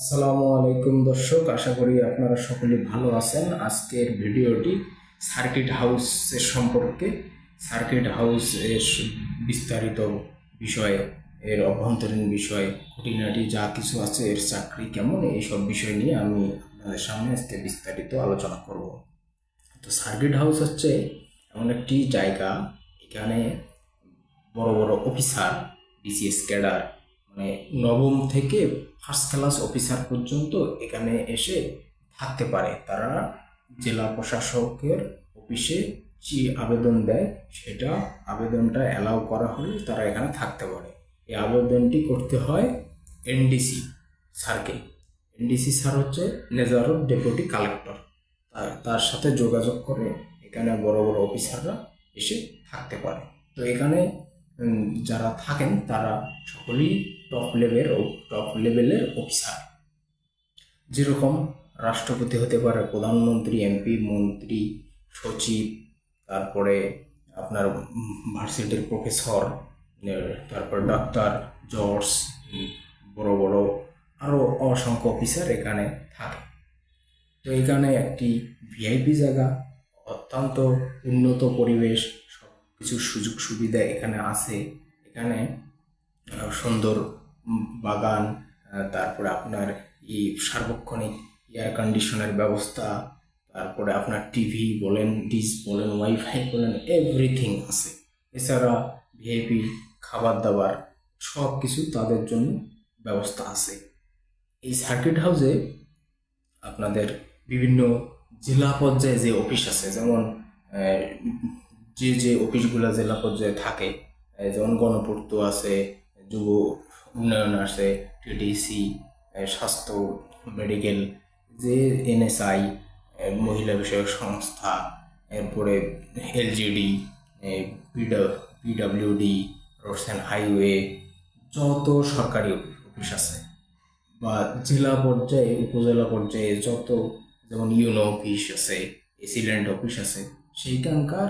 আসসালামু আলাইকুম দর্শক, আশা করি আপনারা সকলে ভালো আছেন। আজকের ভিডিওটি সার্কিট হাউসের সম্পর্কে, সার্কিট হাউস এর বিস্তারিত বিষয়ে, এর অভ্যন্তরীণ বিষয়, খুঁটিনাটি যা কিছু আছে, এর চাকরি কেমন, এইসব বিষয় নিয়ে আমি আপনাদের সামনে আজকে বিস্তারিত আলোচনা করব। তো সার্কিট হাউস হচ্ছে এমন একটি জায়গা, এখানে বড় বড় অফিসার, বিসিএস ক্যাডার মানে নবম থেকে ফার্স্ট ক্লাস অফিসার পর্যন্ত এখানে এসে থাকতে পারে। তারা জেলা প্রশাসকের অফিসে যে আবেদন দেয় সেটা আবেদনটা অ্যালাউ করা হলে তারা এখানে থাকতে পারে। এই আবেদনটি করতে হয় এনডিসি স্যারকে। এনডিসি স্যার হচ্ছে নেজারত ডেপুটি কালেক্টর তার সাথে যোগাযোগ করে এখানে বড় বড় অফিসাররা এসে থাকতে পারে। তো এখানে যারা থাকেন, তারা সকলেই টপ লেভেল ও টপ লেভেলের অফিসার যেরকম রাষ্ট্রপতি হতে পারে প্রধানমন্ত্রী এমপি মন্ত্রী, সচিব, তারপরে আপনার ভার্সিটির প্রফেসর তারপর ডাক্তার জর্জ বড় বড় আরও অসংখ্য অফিসার এখানে থাকে। তো এখানে একটি ভিআইপি জায়গা, অত্যন্ত উন্নত পরিবেশ কিছু সুযোগ সুবিধা এখানে আছে। এখানে সুন্দর বাগান তারপরে আপনার এই সার্বক্ষণিক এয়ার কন্ডিশনের ব্যবস্থা, তারপরে আপনার টিভি বলেন ডিস বলেন ওয়াইফাই বলেন এভরিথিং আছে। এছাড়া ভিআইপি খাবার দাবার সব কিছু তাদের জন্য ব্যবস্থা আছে। এই সার্কিট হাউসে আপনাদের বিভিন্ন জেলা পর্যায়ে যে অফিস আছে, যেমন যে যে অফিসগুলো জেলা পর্যায়ে থাকে যেমন গণপূর্ত আছে, যুব উন্নয়ন আছে টিডিসি স্বাস্থ্য, মেডিকেল, যে এনএসআই মহিলা বিষয়ক সংস্থা, এরপরে LGD PWD, roads and highway, যত সরকারি অফিস আছে বা জেলা পর্যায়ে, উপজেলা পর্যায়ে যত যেমন ইউনো অফিস আছে এসিডেন্ট অফিস আছে, সেইখানকার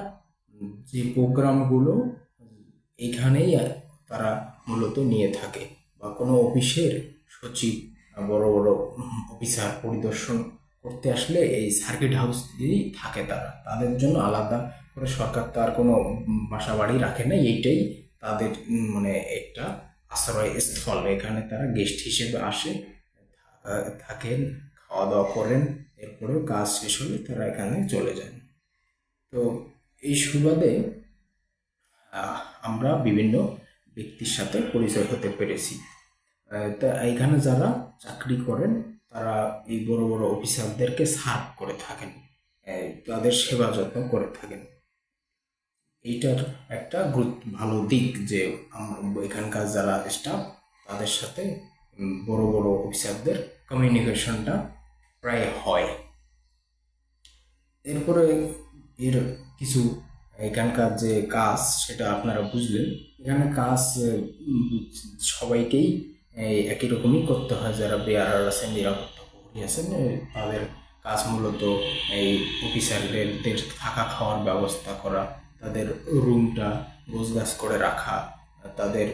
যে প্রোগ্রামগুলো এইখানেই তারা মূলত নিয়ে থাকে বা কোনো অফিসের সচিব বড় বড় অফিসার পরিদর্শন করতে আসলে এই সার্কিট হাউস দিয়েই থাকে তারা। তাদের জন্য আলাদা করে সরকার তার কোনো বাসা বাড়ি রাখে না এইটাই তাদের মানে একটা আশ্রয় স্থল এখানে তারা গেস্ট হিসেবে আসে থাকেন খাওয়া দাওয়া করেন, এরপরেও কাজ শেষ হলে তারা এখানে চলে যান। তো এই সুবাদে আমরা বিভিন্ন ব্যক্তির সাথে পরিচয় হতে পেরেছি। তা এখানে যারা চাকরি করেন, তারা এই বড় বড় অফিসারদেরকে সার্ভ করে থাকেন তাদের সেবা যত্ন করে থাকেন। এইটার একটা গুরুত্ব ভালো দিক যে এখানকার যারা স্টাফ তাদের সাথে বড় বড় অফিসারদের কমিউনিকেশনটা প্রায় হয়। এরপরে এর কিছু এখানকার যে কাজ, সেটা আপনারা বুঝলেন। এখানে কাজ সবাইকেই একই রকমই করতে হয়। যারা বেয়ারার আছেন নিরাপত্তা প্রহরী আছেন তাদের কাজ মূলত এই অফিসারদের থাকা খাওয়ার ব্যবস্থা করা, তাদের রুমটা গোছগাছ করে রাখা, তাদের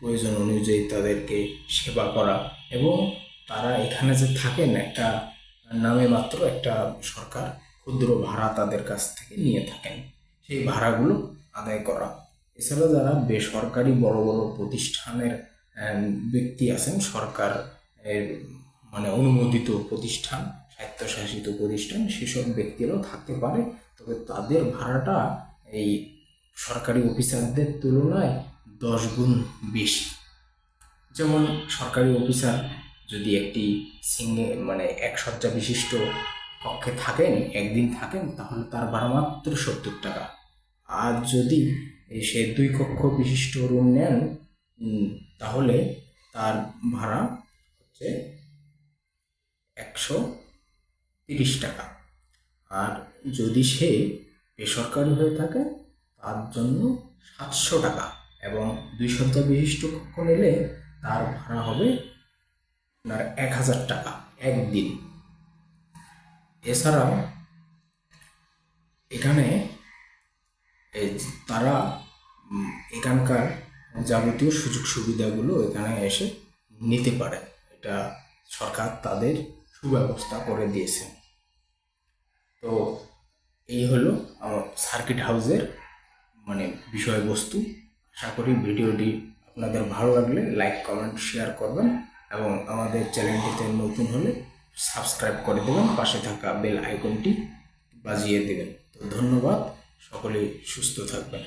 প্রয়োজন অনুযায়ী তাদেরকে সেবা করা এবং তারা এখানে যে থাকেন, একটা নামে মাত্র একটা সরকার ক্ষুদ্র ভাড়া তাদের কাছ থেকে নিয়ে থাকেন। সেই ভাড়াগুলো আদায় করা। এছাড়া যারা বেসরকারি বড় বড় প্রতিষ্ঠানের ব্যক্তি আছেন, সরকার মানে অনুমোদিত প্রতিষ্ঠান, স্বায়ত্তশাসিত প্রতিষ্ঠান, সেসব ব্যক্তিরাও থাকতে পারে। তবে তাদের ভাড়াটা এই সরকারি অফিসারদের তুলনায় দশ গুণ বেশি। যেমন সরকারি অফিসার যদি একটি সিঙ্গে মানে এক শয্যা বিশিষ্ট কক্ষে থাকেন, একদিন থাকেন, তাহলে তার ভাড়া মাত্র সত্তর টাকা। আর যদি সে দুই কক্ষ বিশিষ্ট রুম নেন তাহলে তার ভাড়া হচ্ছে একশো তিরিশ টাকা। আর যদি সে বেসরকারি হয়ে থাকে, তার জন্য সাতশো টাকা এবং দুই শয্যা বিশিষ্ট কক্ষ নিলে তার ভাড়া হবে আপনার এক হাজার টাকা একদিন। এছাড়াও এখানে তারা এখানকার যাবতীয় সুযোগ সুবিধাগুলো এখানে এসে নিতে পারে। এটা সরকার তাদের সুব্যবস্থা করে দিয়েছে। তো এই হলো আমার সার্কিট হাউসের মানে বিষয়বস্তু। আশা করি ভিডিওটি আপনাদের ভালো লাগলে লাইক কমেন্ট শেয়ার করবেন এবং আমাদের চ্যানেলটিতে নতুন হলে সাবস্ক্রাইব করে দেবেন পাশে থাকা বেল আইকনটি বাজিয়ে দেবেন। তো ধন্যবাদ সকলে সুস্থ থাকবেন।